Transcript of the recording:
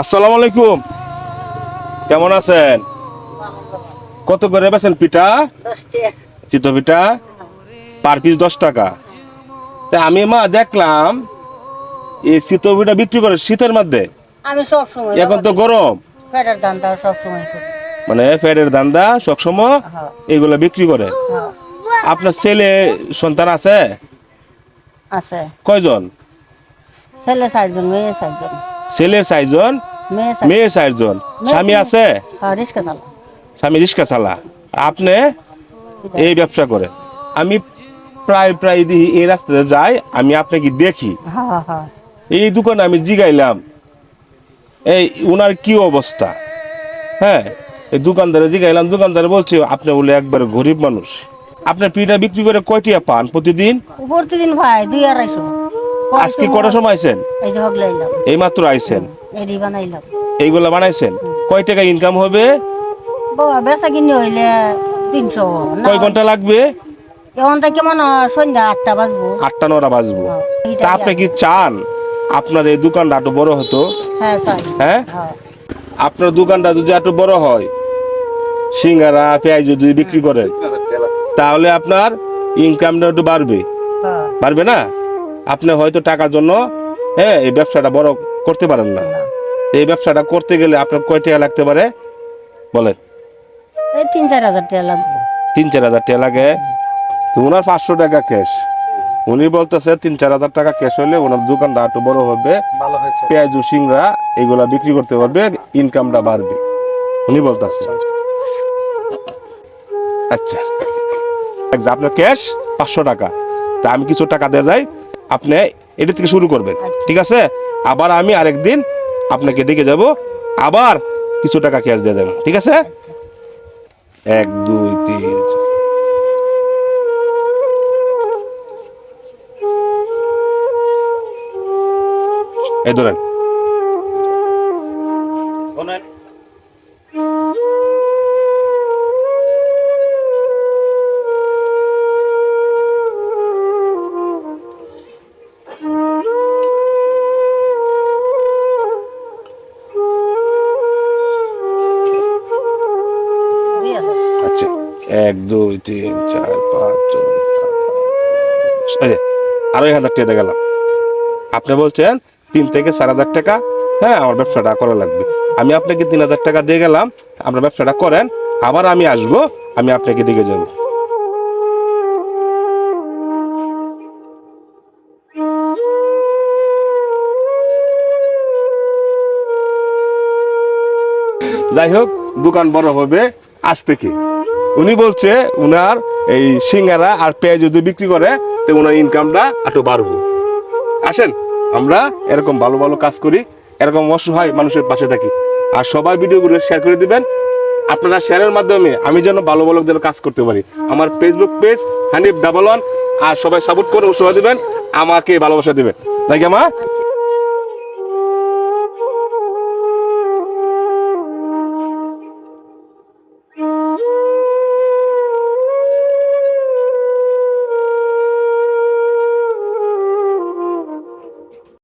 আসসালামু আলাইকুম। কেমন আছেন? কত করে বেছেন পিঠা? চিত পিঠা? পার পিস দশ টাকা। তা আমি মা দেখলাম এই চিতো পিঠা বিক্রি করে শীতের মধ্যে। আমি সব সময় এখন তো গরম। সব সময় মানে ফ্যাটের দান্দা সবসময় হ্যাঁ। এগুলো বিক্রি করে। হ্যাঁ, আপনার ছেলে সন্তান আছে? আছে। কয়জন? ছেলে চারজন মেয়ে চারজন। ছেলের চারজন মেয়ে চারজন স্বামী আছে? হ্যাঁ স্বামী রিক্সা চালা। আপনি এই ব্যবসা করে আমি প্রায় প্রায় দিই এই রাস্তাতে যাই আমি আপনাকে দেখি। হ্যাঁ হ্যাঁ এই দোকানে আমি জিগাইলাম এই উনার কি অবস্থা? হ্যাঁ এই দোকানদারে জিগাইলাম দোকানদারে বলছে আপনি বলে একবার গরিব মানুষ। আপনার পিঠা বিক্রি করে কয়টিয়া পান প্রতিদিন? প্রতিদিন ভাই দুই আড়াইশো। আজকে কটার সময় আইছেন? এই মাত্র আইছেন? এইগুলা বানাইছেন? কয় টাকা ইনকাম হবে? বেচা কিনে হইলে তিনশো কয় ঘণ্টা লাগবে? এখন থেকে মনে সন্ধ্যা আটটা বাজবো। আটটা নটা বাজবো। হ্যাঁ, তা আপনি কি চান? আপনার এই দোকানটা একটু বড় হতো? হ্যাঁ হ্যাঁ? হ্যাঁ। আপনার দোকানটা যদি একটু বড় হয় সিঙ্গারা পেঁয়াজ যদি বিক্রি করেন তাহলে আপনার ইনকামটা একটু বাড়বে। বাড়বে না? আপনি হয়তো টাকার জন্য হ্যাঁ এই ব্যবসাটা বড় করতে পারেন না। এই ব্যবসাটা করতে গেলে আপনার কয় টাকা লাগতে পারে? বলেন। তিন চার হাজার টাকা লাগবে। তিন চার হাজার টাকা লাগে? তো ওনার পাঁচশো টাকা ক্যাশ। উনি বলতেছে তিন চার হাজার টাকা ক্যাশ হলে ওনার দোকানটা একটু বড় হবে। পেঁয়াজ সিংড়া এগুলা বিক্রি করতে পারবে ইনকামটা বাড়বে। উনি বলতেছে। আচ্ছা। আচ্ছা, আপনার ক্যাশ পাঁচশো টাকা। তা আমি কিছু টাকা দিয়ে যাই আপনি এটা থেকে শুরু করবেন। ঠিক আছে? আবার আমি আরেকদিন আপনাকে দেখে যাব, আবার কিছু টাকা ক্যাশ দিয়ে দেবো। ঠিক আছে? এক, দুই, তিন এই ধরেন। এক, দুই, তিন, চার, পাঁচ, ছয় আড়াই হাজার টাকা গেলাম। আপনি বলছেন, তিন থেকে চার হাজার টাকা? হ্যাঁ আমার ব্যবসাটা করা লাগবে। আমি আপনাকে তিন হাজার টাকা দিয়ে গেলাম, আপনার ব্যবসাটা করেন, আবার আমি আসব, আমি আপনাকে দিকে যাব। যাই হোক, দোকান বড় হবে, আজ থেকে। উনি বলছে উনার এই সিঙ্গারা আর পেঁয়াজ যদি বিক্রি করে, তো উনার ইনকামটা একটু বাড়বো। আসেন, আমরা এরকম ভালো ভালো কাজ করি, এরকম অসহায় মানুষের পাশে থাকি। আর সবাই ভিডিওগুলো শেয়ার করে দিবেন। আপনারা শেয়ারের মাধ্যমে আমি যেন ভালো ভালো যেন কাজ করতে পারি। আমার Facebook page Hanif double one আর সবাই সাপোর্ট করে উৎসাহ দিবেন, আমাকে ভালোবাসা দিবেন। তাই কি আচ্ছা